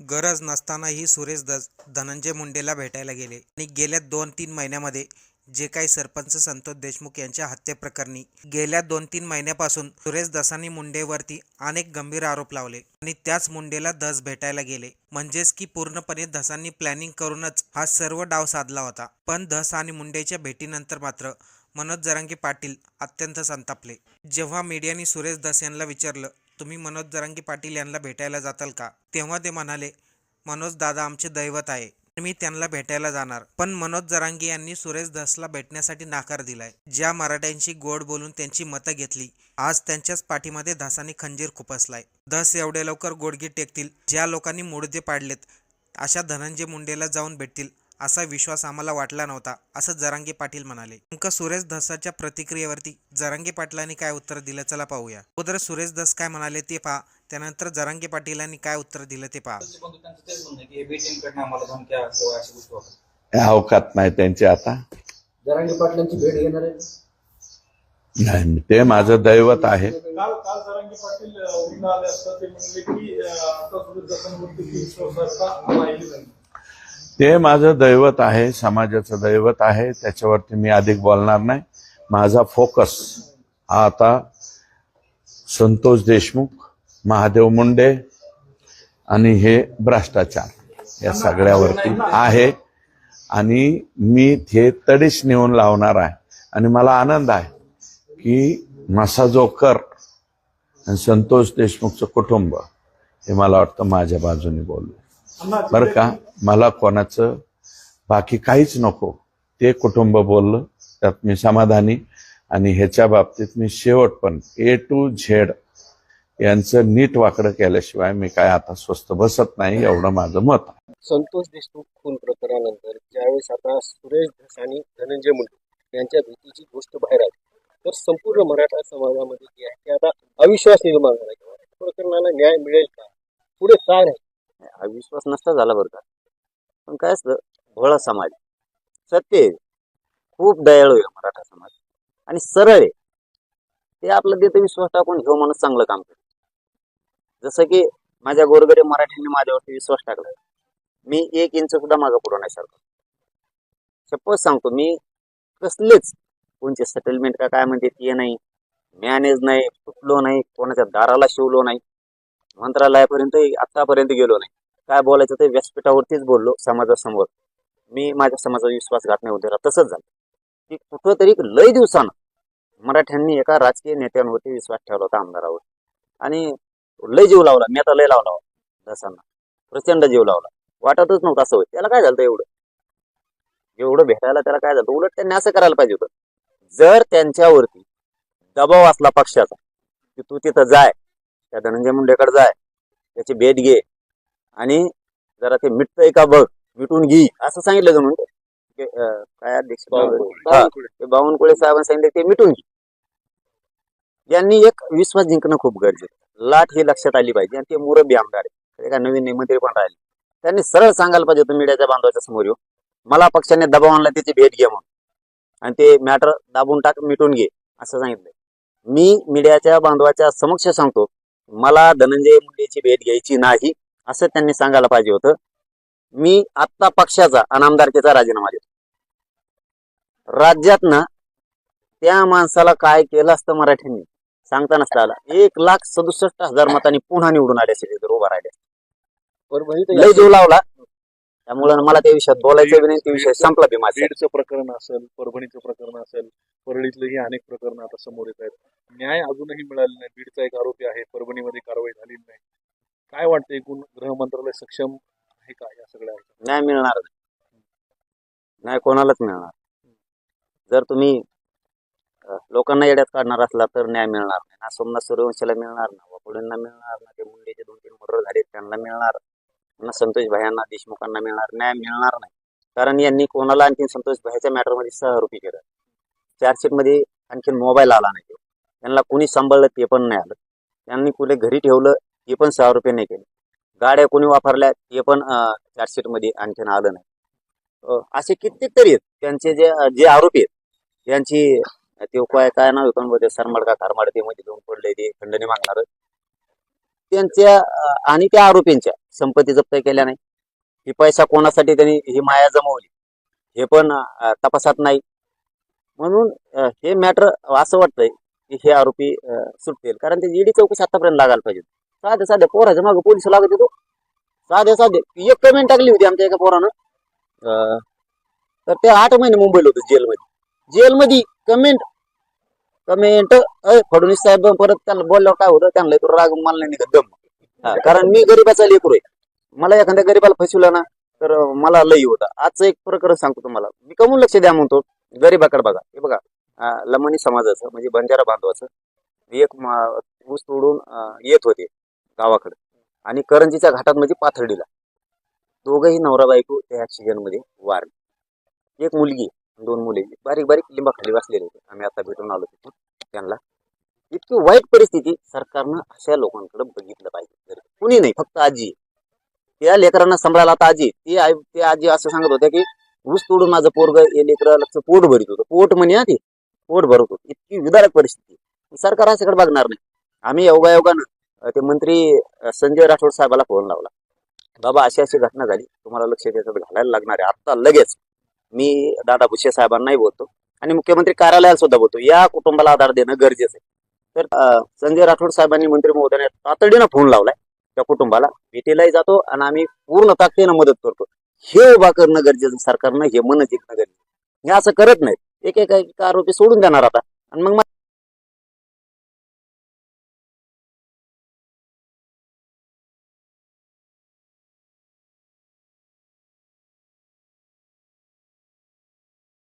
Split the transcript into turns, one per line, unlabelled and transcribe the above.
गरज नसतानाही सुरेश दस धनंजय मुंडेला भेटायला गेले. आणि गेल्या दोन तीन महिन्यामध्ये जे काही सरपंच संतोष देशमुख यांच्या हत्येप्रकरणी गेल्या दोन तीन महिन्यापासून सुरेश दसांनी मुंडेवरती अनेक गंभीर आरोप लावले. आणि त्याच मुंडेला दस भेटायला गेले. म्हणजेच की पूर्णपणे धसांनी प्लॅनिंग करूनच हा सर्व डाव साधला होता. पण धस आणि मुंडेच्या भेटीनंतर मात्र मनोज जरांगे पाटील अत्यंत संतापले. जेव्हा मीडियाने सुरेश धस यांना विचारलं तुम्ही मनोज जरांगी पाटील यांना भेटायला जाताल का? तेव्हा ते म्हणाले मनोज दादा आमचे दैवत आहे. मी त्यांना भेटायला जाणार. पण मनोज जरांगी यांनी सुरेश धसला भेटण्यासाठी नाकार दिलाय ज्या मराठ्यांशी गोड बोलून त्यांची मतं घेतली. आज त्यांच्याच पाठीमध्ये धसाने खंजीर खुपसलाय. धस एवढे लवकर गोडगी टेकतील ज्या लोकांनी मुडदे पाडलेत अशा धनंजय मुंडेला जाऊन भेटतील. असा विश्वास आम्हाला वाटला नव्हता असं जरांगे पाटील म्हणाले. नेमकं सुरेश धसाच्या प्रतिक्रियेवरती जरांगे पाटलांनी काय उत्तर दिलं? चला पाहूया. अगोदर सुरेश धस काय म्हणाले ते पहा त्यानंतर जरांगे पाटीलांनी काय उत्तर दिलं ते पहा.
की हे
अवकात नाही त्यांचे आता?
जरांगे पाटलांची भेट घेणार आहे.
नाही ते माझं दैवत आहे.
काल काल जरांगे पाटील उघडून आले असता ते
माझं दैवत आहे समाजाचं दैवत आहे त्याच्यावरती मी अधिक बोलणार नाही. माझा फोकस हा आता संतोष देशमुख महादेव मुंडे आणि हे भ्रष्टाचार या सगळ्यावरती आहे. आणि मी ते तडीच नेऊन लावणार आहे. आणि मला आनंद आहे की मसा जोकर आणि संतोष देशमुखचं कुटुंब हे मला वाटतं माझ्या बाजूने बोललं बरं का? मला कोणाचं बाकी काहीच नको. ते कुटुंब बोललं त्यात मी समाधानी आणि ह्याच्या बाबतीत मी शेवट पण ए टू झेड यांचं नीट वाकडं केल्याशिवाय मी काय आता स्वस्त बसत नाही एवढं माझं मत आहे.
संतोष देशमुख खून प्रकरणानंतर ज्यावेळेस आता सुरेश धस आणि धनंजय मुंडे यांच्या भीतीची गोष्ट बाहेर आली तर संपूर्ण मराठा समाजामध्ये जे आहे ते आता अविश्वास निर्माण झाला प्रकरणाला न्याय मिळेल का? पुढे काय नाही
हा विश्वास नसता झाला बरं का. पण काय असतं भोळा समाज. सत्य आहे. खूप दयाळू आहे मराठा समाज. आणि सरळ आहे. ते आपलं देतं विश्वास टाकून घेऊ माणूस चांगलं काम करतो. जसं की माझ्या गोरगरीब मराठ्यांनी माझ्यावरती विश्वास टाकला. मी एक इंच सुद्धा माझा पुढं नाही सारखं शपथ सांगतो मी कसलेच कोणचे सेटलमेंट का काय म्हणते ते नाही. मॅनेज नाही फुटलो नाही कोणाच्या दाराला शिवलो नाही. मंत्रालयापर्यंत आतापर्यंत गेलो नाही. काय बोलायचं ते व्यासपीठावरतीच बोललो समाजासमोर. मी माझ्या समाजाचा विश्वासघात नाही होते तसंच झालं. की कुठंतरी लय दिवसानं मराठ्यांनी एका राजकीय नेत्यांवरती विश्वास ठेवला होता आमदारावर. आणि लय जीव लावला मी आता लय लावला दसांना. प्रचंड जीव लावला. वाटतच नव्हतं असं होईल. त्याला काय झालं एवढं? एवढं भेटायला त्याला काय झालं उलट त्यांनी असं करायला पाहिजे होतं. जर त्यांच्यावरती दबाव असला पक्षाचा की तू तिथं जाय त्या धनंजय मुंडेकडे जाय त्याची भेट घे आणि जरा ते मिटतंय का बघ मिटून घे. असं सांगितलं का म्हणते अं, काय अध्यक्ष बावनकुळे. साहेबांनी सांगितलं ते मिटून घे. यांनी एक विश्वास जिंकणं खूप गरजेचं. लाट ही लक्षात आली पाहिजे आणि ते मुरबी आमदार आहे काय नवीन मंत्री पण राहिले. त्यांनी सरळ सांगायला पाहिजे होतं मीडियाच्या बांधवाच्या समोर येऊ मला पक्षाने दबाव आणला त्याची भेट घे म्हणून. आणि ते मॅटर दाबून टाक मिटून घे. असं सांगितलंय. मी मीडियाच्या बांधवाच्या समक्ष सांगतो मला धनंजय मुंडेची भेट घ्यायची नाही. असं त्यांनी सांगायला पाहिजे होतं. मी आत्ता पक्षाचा आणि आमदारकीचा राजीनामा देतो. राज्यात ना त्या माणसाला काय केलं असतं मराठ्यांनी? सांगता नसता आला एक लाख सदुसष्ट हजार मतांनी पुन्हा निवडून आले असेल जर उभा राहिले. लय जीव लावला. त्यामुळे मला त्या विषयात बोलायचं नाही त्या विषय संपला बी माझा.
बीडचं प्रकरण असेल परभणीचं प्रकरण असेल परळीतलंही अनेक प्रकरणं आता समोर येत आहेत. न्याय अजूनही मिळाले नाही. बीडचा एक आरोपी आहे परभणीमध्ये कारवाई झालेली नाही. काय वाटतं एकूण गृह मंत्रालय सक्षम आहे का या सगळ्या
नाही मिळणार. नाही. कोणालाच मिळणार. जर तुम्ही अ, लोकांना येड्यात काढणार असला तर न्याय मिळणार नाही. ना सोमनाथ सूर्यवंशीला मिळणार ना वापुडेंना मिळणार ना ते मुंडेचे दोन तीन मर्डर झाले त्यांना मिळणार ना संतोष भायांना देशमुखांना मिळणार. न्याय मिळणार नाही. कारण यांनी कोणाला आणखी संतोष भाईच्या मॅटरमध्ये सहआरोपी केलं? चार्जशीटमध्ये आणखीन मोबाईल आला नाही. त्यांना कोणी सांभाळलं ते पण नाही आलं. त्यांनी कुठे घरी ठेवलं ते पण सहा रुपये नाही केले. गाड्या कोणी वापरल्या ते पण चार्जशीटमध्ये आणखीन आलं नाही. असे कित्येक तरी आहेत. त्यांचे जे जे आरोपी आहेत त्यांची ते काय काय नाव आहे पण सरमाड का खारमाड ते मध्ये दोन पडले ते खंडणी मागणार त्यांच्या आणि त्या आरोपींच्या संपत्ती जप्त केल्या नाही. ही पैसा कोणासाठी त्यांनी ही माया जमवली? हे पण तपासात नाही. म्हणून हे मॅटर असं वाटतंय की हे आरोपी सुटतील. कारण ते ईडी चौकशी आतापर्यंत लागायला पाहिजे साधे साधे पोराच्या मागे पोलीस लागत येतो साधे साधे. एक कमेंट टाकली होती आमच्या एका पोरानं. तर ते आठ महिने मुंबईला होतं जेलमध्ये. जेलमध्ये कमेंट कमेंट अय फडणवीस साहेब परत त्याला बोलल्यावर काय होतं? त्यांना तो राग मला नाही निघत दम. कारण मी गरीबाचा लेकरू आहे. मला एखाद्या गरीबाला फसवलं ना तर मला लई होतं. आजचं एक प्रकरण सांगतो तुम्हाला. मी कमून लक्ष द्या म्हणतो. गरीबाकडे बघा. हे बघा. अं, लमानी समाजाचं म्हणजे बंजारा बांधवाचं एक ऊस तोडून येत होते. गावाकडे. आणि करंजीच्या घाटात म्हणजे पाथर्डीला. दोघंही नवरा बायको त्या ऍक्सिडेंटमध्ये वारले. एक मुलगी दोन मुले बारीक बारीक लिंबाखाली बसलेले होते. आम्ही आता भेटून आलो तिथून त्यांना. इतकी वाईट परिस्थिती सरकारनं अशा लोकांकडे बघितलं पाहिजे. कुणी नाही फक्त आजी. त्या लेकरांना सांभाळायला आता आजी. ते आई ते आजी असं सांगत होत्या की ऊस तोडून माझं पोरग हे लेकराचं पोट भरित होतं. पोट म्हणे आधी पोट भरत होतं. इतकी विदारक परिस्थिती. सरकार अशाकडे बघणार नाही. आम्ही योगायोगानं ते मंत्री संजय राठोड साहेबाला फोन लावला. बाबा अशी अशी घटना झाली. तुम्हाला लक्ष त्याच्यात घालायला लागणार आहे. आत्ता लगेच मी दादा भुसे साहेबांनाही बोलतो आणि मुख्यमंत्री कार्यालयाला सुद्धा बोलतो. या कुटुंबाला आधार देणं गरजेचं आहे. तर संजय राठोड साहेबांनी मंत्री महोदयाने तातडीनं फोन लावलाय त्या कुटुंबाला. भेटीलाही जातो आणि आम्ही पूर्ण ताकदीनं मदत करतो. हे उभा करणं गरजेचं सरकारनं हे मन जिंकणं गरजेचं हे असं करत नाही. एक एक एक आरोपी सोडून देणार आता. आणि मग